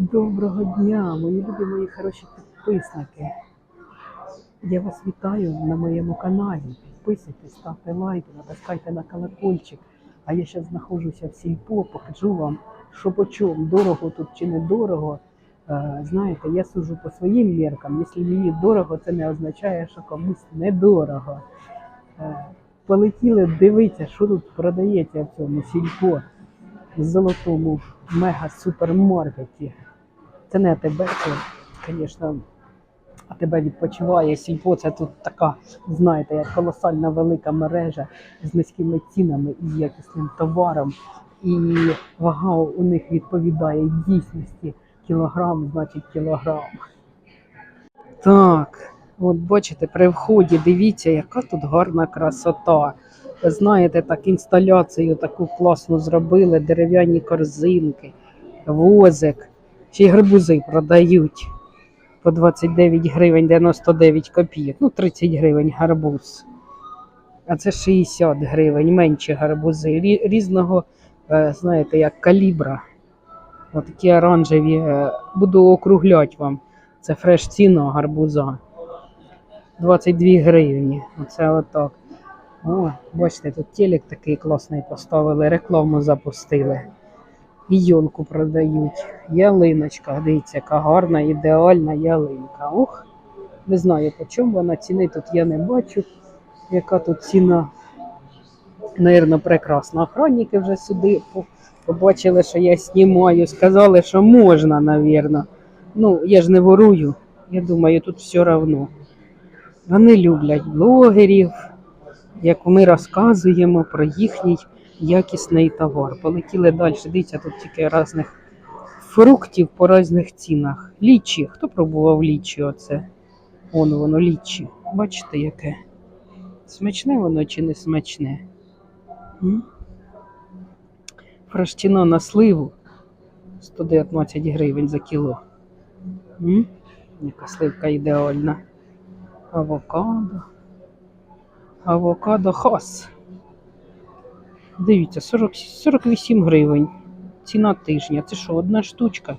Доброго дня, мої любі мої хороші підписники. Я вас вітаю на моєму каналі. Підписуйтесь, ставте лайки, натискайте на колокольчик. А я зараз знаходжуся в сільпо, покажу вам, що по чому, дорого тут чи не дорого. Е, Знаєте, я суджу по своїм міркам. Якщо мені дорого, це не означає, що комусь недорого. Е, Полетіли дивитися, що тут продається в цьому сільпо в золотому мега-супермаркеті. Це не АТБ, це, звісно, АТБ відпочиває. Сільпо це тут така, знаєте, як колосальна велика мережа з низькими цінами і якісним товаром. І вага у них відповідає дійсності. Кілограм, значить кілограм. Так, от бачите, при вході дивіться, яка тут гарна красота. Ви знаєте, так інсталяцію таку класну зробили, дерев'яні корзинки, возик. Й гарбузи продають по 29 гривень 99 копійок. Ну, 30 гривень гарбуз. А це 60 гривень, менші гарбузи. Різного, е, знаєте, як калібра. Отакі оранжеві. е, Буду округляти вам. Це фреш ціна гарбуза. 22 гривні. Оце отак. О, бачите, тут телек такий класний поставили, рекламу запустили. І йолку продають. Ялиночка, дивіться, яка гарна, ідеальна ялинка. Ох, не знаю по чому вона ціни тут я не бачу. Яка тут ціна? Наверно, прекрасна. Охранники вже сюди побачили, що я знімаю. Сказали, що можна, навірно. Ну, я ж не ворую. Я думаю, тут все одно. Вони люблять блогерів, як ми розказуємо про їхній якісний товар. Полетіли далі. Дивіться, тут тільки різних фруктів по різних цінах. Лічі. Хто пробував лічі оце? Вон воно лічі. Бачите, яке? Смачне воно чи не смачне? Фраштіно на сливу 119 гривень за кіло. М? Яка сливка ідеальна. Авокадо. Авокадо хас. Дивіться, 40, 48 гривень. Ціна тижня. Це що, одна штучка?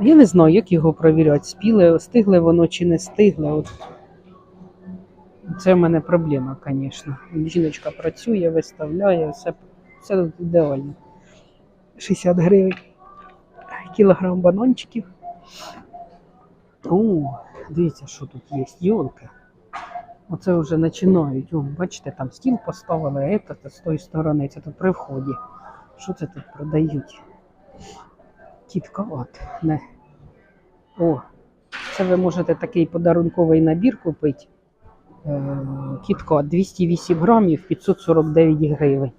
Я не знаю, як його провіряти. Спіле, стигле воно чи не стигле. От. Це в мене проблема, звісно. Жіночка працює, виставляє, все, все ідеально. 60 гривень. Кілограм бананчиків. О, дивіться, що тут є. Йолки. Оце вже починають. О, бачите, там стіл поставили, а це з тої сторони, це тут при вході. Що це тут продають? Кіткават. Не. О, це ви можете такий подарунковий набір купити. Е, Кіткат 208 грамів 549 гривень.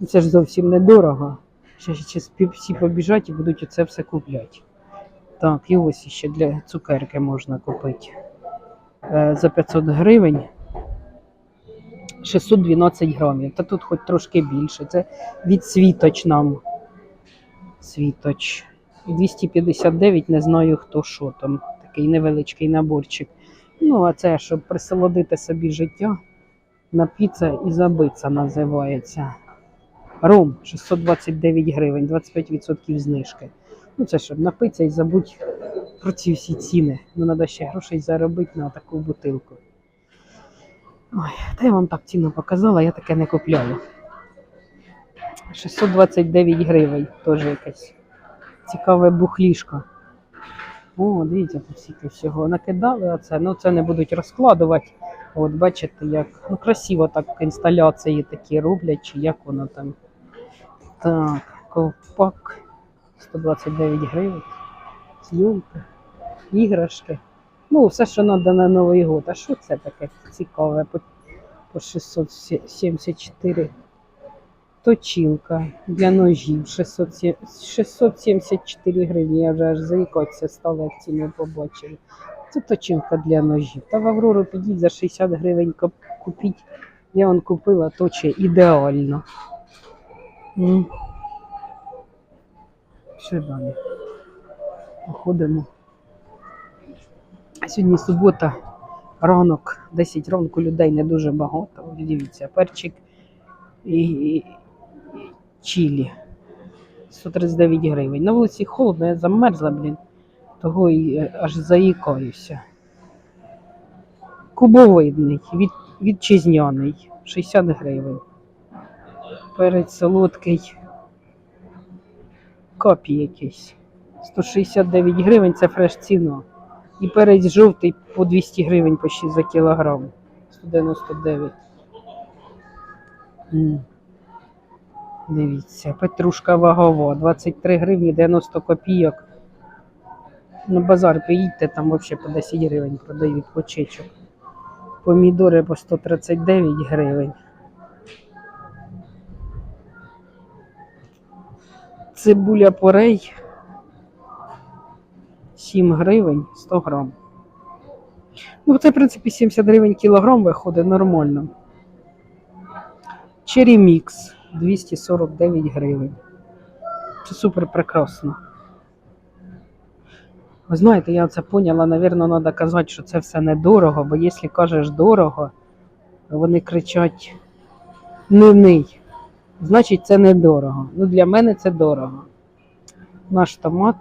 Ну, Це ж зовсім недорого. Ще, ще всі побіжать і будуть оце все купляти. Так, і ось ще для цукерки можна купити. Е, За 500 гривень 612 грамів. Та тут хоч трошки більше. Це від світоч нам. Світоч. І 259, не знаю хто що там. Такий невеличкий наборчик. Ну, а це, щоб присолодити собі життя. Напіться і забиться називається. Ром 629 гривень, 25% знижки. Ну, це щоб напитися і забудь про ці всі ціни. Ну, треба ще грошей заробити на таку бутилку. Ой, та я вам так ціну показала, я таке не купляю. 629 гривень, теж якесь цікаве бухлішко. О, дивіться, тут стільки всього накидали оце. Ну, це не будуть розкладувати. От бачите, як ну, красиво так інсталяції такі роблять, чи як воно там. Так, ковпак 129 гривень. Зйомки, іграшки. Ну, все, що треба на Новий год. А що це таке цікаве по, по 674? Точілка для ножів 600, 674 гривні. Я вже аж заїкатися стала, як ціни побачили. Це точилка для ножів. Та в Аврору підіть за 60 гривень купіть. Я вон купила точе ідеально. Ще далі. Походимо. Сьогодні субота, ранок, 10 ранку людей не дуже багато. Дивіться, перчик і, і, і чилі. 139 гривень. На вулиці холодно, я замерзла, блін. Того і е, аж заїкаюся. Кубовидний, від, вітчизняний, 60 гривень. Перець солодкий. Копій якийсь. 169 гривень це фреш ціна. І перець жовтий по 200 гривень почти за кілограм. 199. М. Дивіться, петрушка вагова, 23 гривні 90 копійок. На базар поїдьте, там взагалі по 10 гривень продають почечок. Помідори по 139 гривень. Цибуля порей 7 гривень 100 грам. Ну, це, в принципі, 70 гривень кілограм виходить нормально. Cherry Mix 249 гривень. Це супер прекрасно. Ви знаєте, я це поняла, напевно, треба казати, що це все недорого, бо якщо кажеш дорого, вони кричать не ний. Значить, це недорого. Ну, для мене це дорого. Наш томат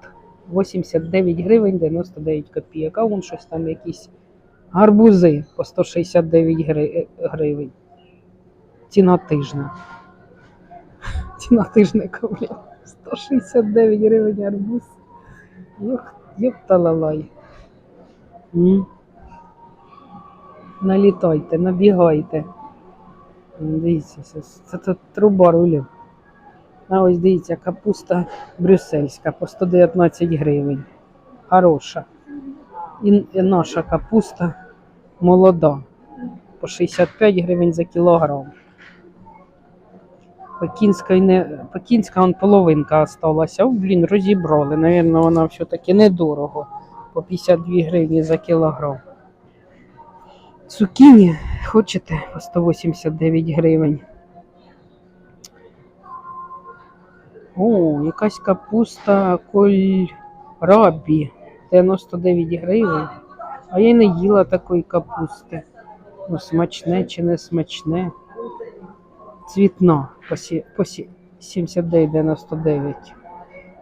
89 гривень 99 копійок, а вон щось там якісь гарбузи по 169 гри- гривень. Ціна тижня. Ціна тижника, блін. 169 гривень арбуз. Йох, йох талалай. М. Налітайте, набігайте. Дивіться, це, це, це труба рулів. А ось дивіться, капуста брюссельська по 119 гривень. Хороша. І, наша капуста молода. По 65 гривень за кілограм. Пекінська, не, Пекінська он половинка осталася. О, блін, розібрали. Навірно, вона все-таки недорого. По 52 гривні за кілограм. Цукіні хочете по 189 гривень. О, якась капуста кольрабі 99 гривень. А я не їла такої капусти. Ну, смачне чи не смачне. Цвітна по, по 79,99.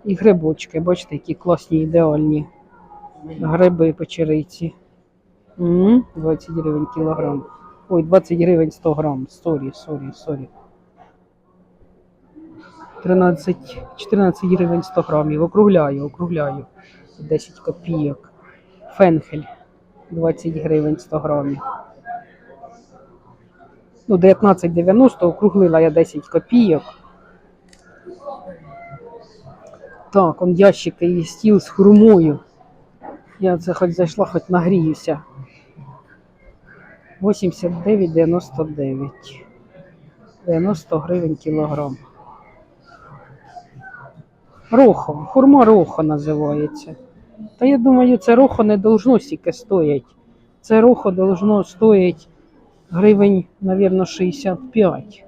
І грибочки, бачите, які класні, ідеальні. Гриби печериці. 20 гривень кілограм. Ой, 20 гривень 100 грам. Сорі, сорі, сорі. 13, 14 гривень 100 грамів. Округляю, округляю. 10 копійок. Фенхель 20 гривень 100 грамів. Ну, 19,90 округлила я 10 копійок. Так, он ящики і стіл з хурмою. Я це хоч зайшла, хоч нагріюся. 89,99. 90 гривень кілограм. Рохо, хурма рохо називається. Та я думаю, це рохо не должно стільки стоять. Це рохо должно стоїть гривень, мабуть, 65.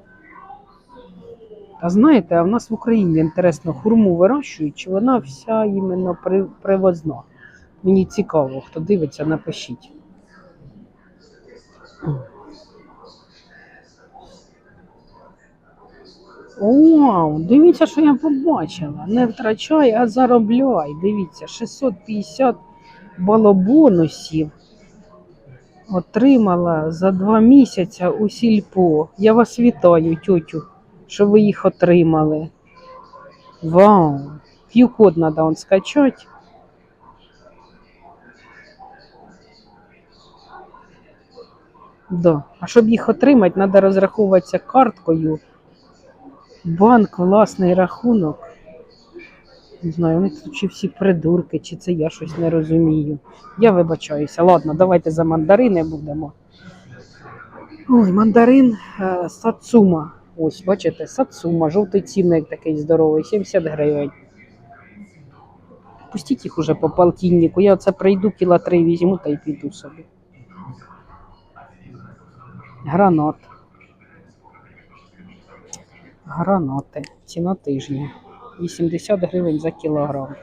А знаєте, а в нас в Україні інтересно, хурму вирощують, чи вона вся іменно привозна? Мені цікаво, хто дивиться, напишіть. Вау, дивіться, що я побачила. Не втрачай, а заробляй. Дивіться, 650 балобонусів отримала за два місяці у сільпо. Я вас вітаю, тьотю, що ви їх отримали. Вау! Q-код треба он скачати. Да. А щоб їх отримати, треба розраховуватися карткою. Банк, власний рахунок. Не знаю, вони тут чи всі придурки, чи це я щось не розумію. Я вибачаюся. Ладно, давайте за мандарини будемо. Ой, мандарин е, сацума. Ось, бачите, сацума, жовтий цінник такий здоровий, 70 гривень. Пустіть їх уже по полтиннику. Я це прийду, кіла три візьму та й піду собі. Гранат. Гранати. Ціна тижня. 80 гривень за кілограм.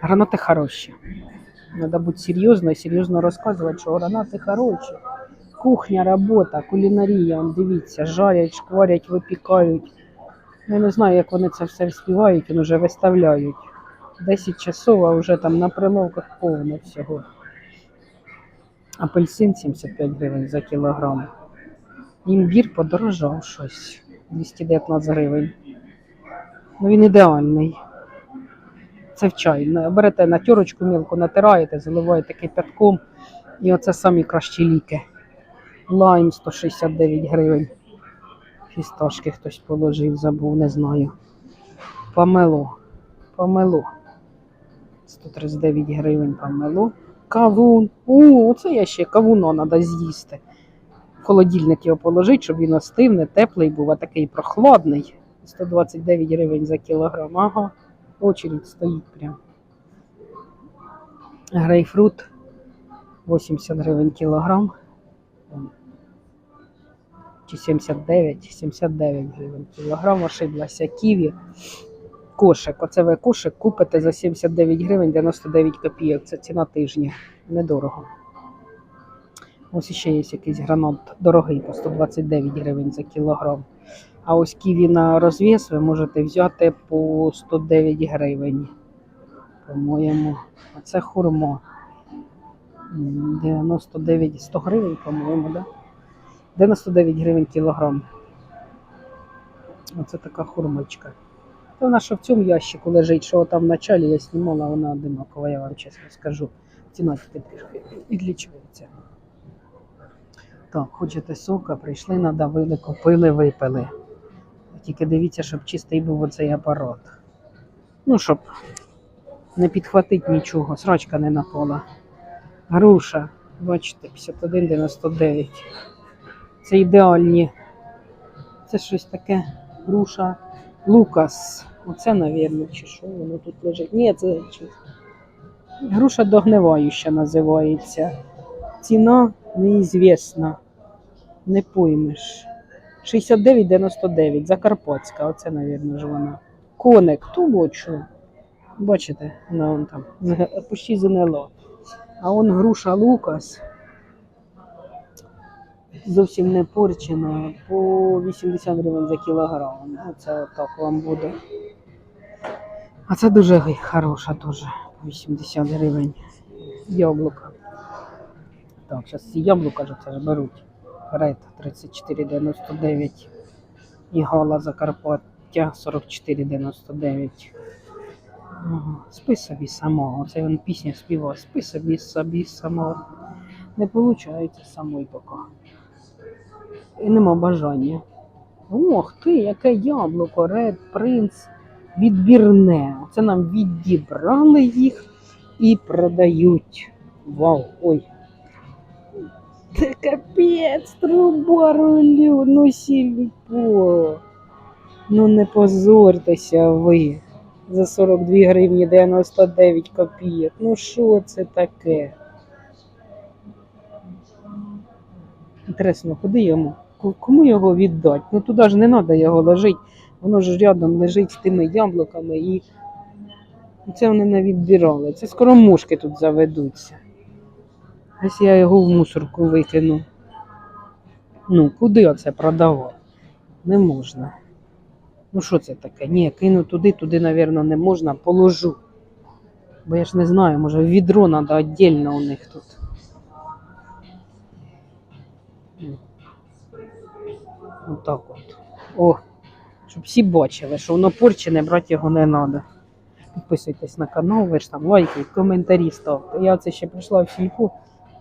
Гранати хороші. Треба бути серйозно і серйозно розказувати, що гранати хороші. Кухня, робота, кулінарія, дивіться, жарять, шкварять, випікають. Я не знаю, як вони це все співають, вони вже виставляють. 10 часов, а вже там на прилавках повно всього. Апельсин 75 гривень за кілограм. Імбір подорожав щось. 219 гривень. Ну він ідеальний. Це в чай. Берете на тюрочку мілко, натираєте, заливаєте кипятком. І оце самі кращі ліки. Лайм 169 гривень. Фісташки хтось положив, забув, не знаю. Помело. Помело. 139 гривень помело. Кавун. О, оце я ще кавуна треба з'їсти. В холодильник його положити, щоб він остив, не теплий був, а такий прохладний. 129 гривень за кілограм. Ага. Очередь стоїть прям. Грейпфрут 80 гривень кілограм. Чи 79, 79 гривень кілограм. Ошиблася ківі. Кошик. Оце ви кошик купите за 79 гривень 99 копійок. Це ціна тижня. Недорого. Ось ще є якийсь гранат дорогий по 129 гривень за кілограм. А ось ківі на розв'яз ви можете взяти по 109 гривень. По-моєму, це хурмо. 99, 100 гривень, по-моєму, да? 99 гривень кілограм. Оце така хурмочка. Та вона що в цьому ящику лежить, що там в началі я знімала, вона одинакова, я вам чесно скажу. Ціна трішки відлічується. Так, хочете сока, прийшли, надавили, купили, випили. Тільки дивіться, щоб чистий був оцей апарат. Ну, щоб не підхватити нічого, срачка не напала. Груша, бачите, 51,99. Це ідеальні. Це щось таке. Груша. Лукас. Оце, навірно, чи що воно тут лежить. Ні, це груша догнивающа називається. Ціна неізвісна. Не поймеш. 69,99. Закарпатська. Оце, навірно, ж вона. Коник, ту бочу. Бачите, вона вон там. Почти занело. А он груша Лукас. Зовсім не порчена. По 80 гривень за кілограм. Оце отак вам буде. А це дуже хороша теж. 80 гривень. Яблука. Так, зараз яблука ж це ж беруть. Ред 34,99. І гала Закарпаття 44,99. Спи собі сама. Оце він пісня співає. Спи собі собі сама. Не виходить самої поки. І нема бажання. Ох ти, яке яблуко, Ред Принц відбірне. Це нам відібрали їх і продають. Вау, ой. Це капець, труба рулю, ну сільпо. Ну не позорьтеся ви. За 42 гривні 99 копійок. Ну що це таке? Інтересно, куди йому? Кому його віддати? Ну туди ж не треба його ложити. Воно ж рядом лежить з тими яблуками і це вони не відбирали. Це скоро мушки тут заведуться. Ось я його в мусорку викину. Ну, куди оце продавати? Не можна. Ну що це таке? Ні, кину туди, туди, мабуть, не можна, положу. Бо я ж не знаю, може відро треба віддільно у них тут. Отак от. О, щоб всі бачили, що воно порчене, брати його не треба. Підписуйтесь на канал, ви ж там лайки, коментарі ставте. Я це ще прийшла в сільпу,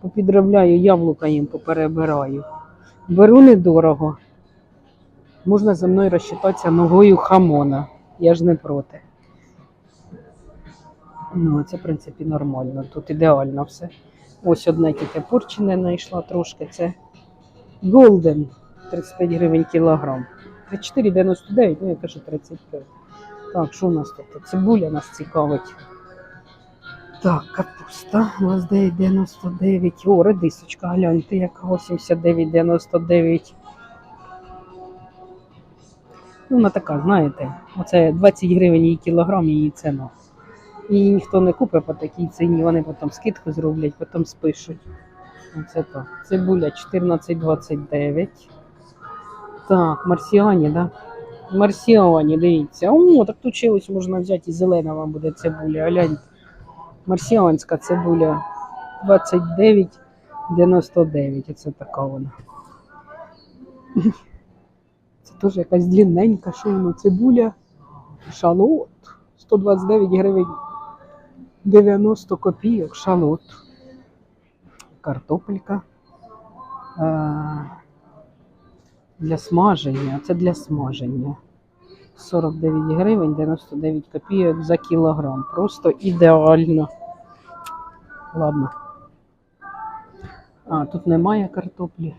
попідробляю яблука їм поперебираю. Беру недорого. Можна зі мною розчитатися ногою хамона. Я ж не проти. Ну, це, в принципі, нормально. Тут ідеально все. Ось одне тільки порчене знайшла трошки. Це Голден 35 гривень кілограм. 34,99, ну я кажу 35. Так, що у нас тут? Цибуля нас цікавить. Так, капуста у нас 9,99. О, редисочка, гляньте, яка 89,99. Ну, вона така, знаєте, оце 20 гривень її кілограм, її ціна. І ніхто не купить по такій ціні, вони потім скидку зроблять, потім спишуть. Оце так. Цибуля 14,29. Так, марсіані, да? Марсіоні, дивіться. О, так тут ще можна взяти і зелена вам буде цибуля. Гляньте. Марсіанська цибуля 29,99. Оце така вона. Це теж якась длинненька, воно цибуля. Шалот. 129 гривень 90 копійок. Шалот. Картопелька. Е, Для смаження. Це для смаження. 49 гривень 99 копійок за кілограм. Просто ідеально. Ладно. А, тут немає картоплі.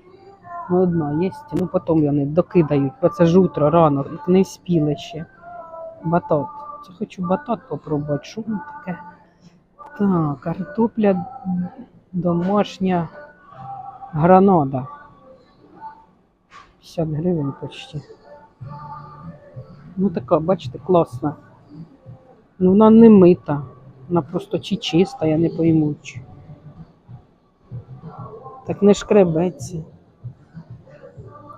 Ну, одна є. Ну, потім вони докидають, бо це ж утро рано, не вспіли ще. Батат. Це хочу батат попробувати. Що воно таке? Так, картопля домашня гранада. 50 гривень почти. Ну така, бачите, класна. Ну вона не мита. Вона просто чи чиста, я не пойму. Чи. Так не шкребеться.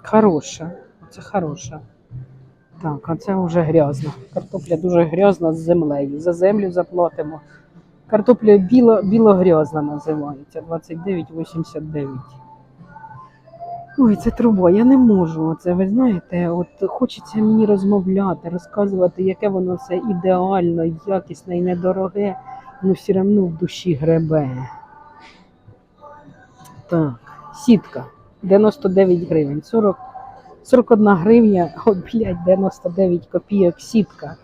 Хороша. Це хороша. Так, а це вже грязно. Картопля дуже грязна з землею. За землю заплатимо. Картопля біло, білогрязна називається. 29,89. Ой, це труба, я не можу. Це ви знаєте, от хочеться мені розмовляти, розказувати, яке воно все ідеально, якісне і недороге, ну все одно в душі гребе. Так, сітка 99 гривень, 40, 41 гривня, о, блядь, 99 копійок сітка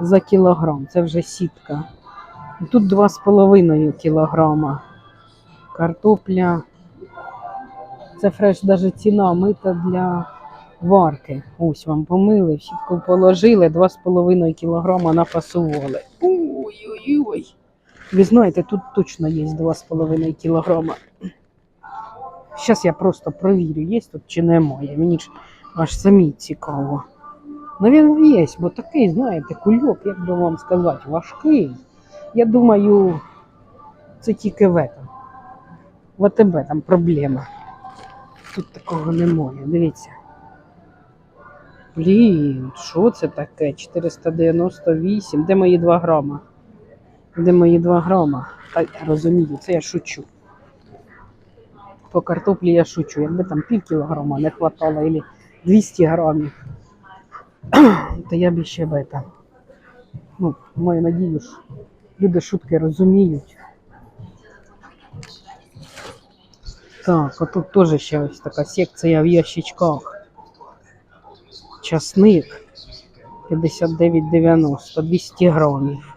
за кілограм. Це вже сітка. Тут 2,5 кілограма. Картопля. Це фреш, навіть ціна мита для варки. Ось вам помили, в сітку положили, 2,5 кілограма напасували. Ой-ой-ой. Ви знаєте, тут точно є 2,5 кілограма. Зараз я просто провірю, є тут чи немає. Мені ж аж самі цікаво. Навірно, є, бо такий, знаєте, кульок, як би вам сказати, важкий. Я думаю, це тільки в этом. В АТБ там проблема. Тут такого немає. Дивіться. Блін, що це таке? 498. Де мої 2 грама? Де мої 2 грама? Та розумію, це я шучу. По картоплі я шучу. Якби там пів кілограма не хватало, або 200 грамів, то я б ще би там. Ну, маю надію, люди шутки розуміють. Так, а тут теж ще ось така секція в ящичках. Часник 59,90, 200 грамів.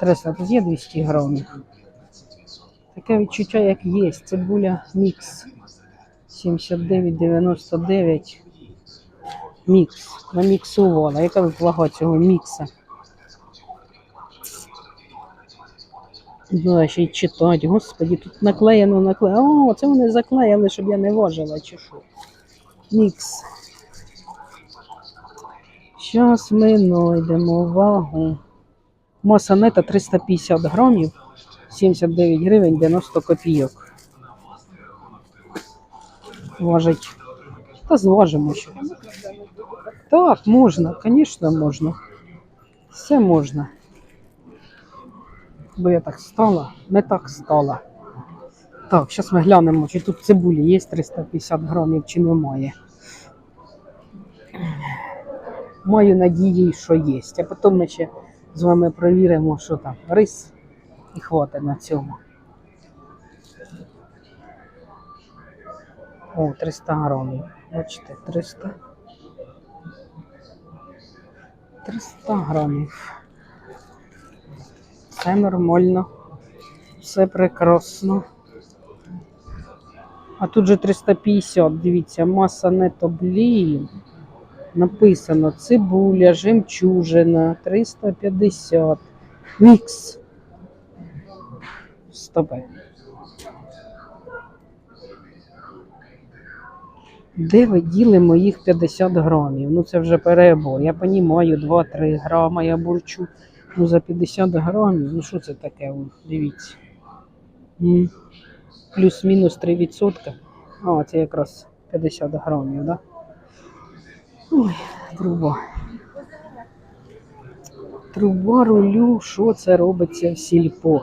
Треса, тут є 200 грамів. Таке відчуття, як є. Цибуля мікс 79,99. Мікс. Наміксувала. Яка вага цього мікса? А ще й читати. Господі, тут наклеєно, наклеєно. О, це вони заклеїли, щоб я не важила, чи що. Мікс. Зараз ми знайдемо вагу. Маса нета 350 грамів, 79 гривень 90 копійок. Важить. Та зважимо ще. Так, можна, звісно, можна. Все можна. Бо я так стала, не так стала. Так, зараз ми глянемо, чи тут цибулі є 350 грамів, чи немає. Маю надію, що є. А потім ми ще з вами перевіримо, що там рис і хватить на цьому. О, 300 грамів. Бачите, 300. 300 грамів. Все нормально. Все прекрасно. А тут же 350, дивіться, маса нето, блін. Написано цибуля, жемчужина, 350. Мікс. Стопе. Де ви діли моїх 50 грамів? Ну це вже перебор. Я розумію, 2-3 грама я бурчу. Ну за 50 грамів, ну що це таке? О, Дивіться. Плюс-мінус 3%. А, це якраз 50 грамів? Да? Ой, труба. Труба рулю, що це робиться в сільпо.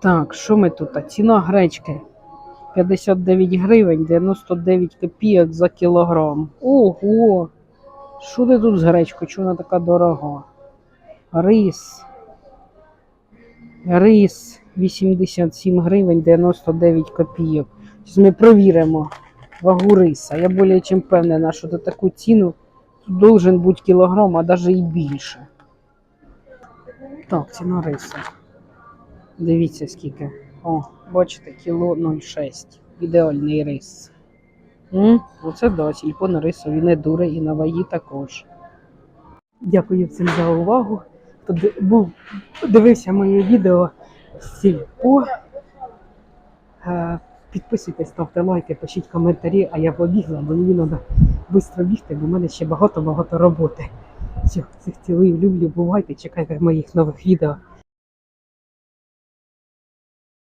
Так, що ми тут? Ціна гречки 59 гривень, 99 копійок за кілограм. Ого! Що ти тут з гречкою? Чому вона така дорога? Рис. Рис 87 гривень 99 копійок. Зараз ми провіримо вагу риса. Я більше чим впевнена, що за таку ціну тут должен бути кілограм, а навіть і більше. Так, ціна риса. Дивіться скільки. О, бачите, кіло 0,6. Ідеальний рис. М? Оце да, сільпо на рисові не дуре і на вагі також. Дякую всім за увагу. Хто був, дивився моє відео з сільпо. Е, Підписуйтесь, ставте лайки, пишіть коментарі, а я побігла, бо мені треба швидко бігти, бо в мене ще багато-багато роботи. Всіх цих цілую, люблю, бувайте, чекайте моїх нових відео.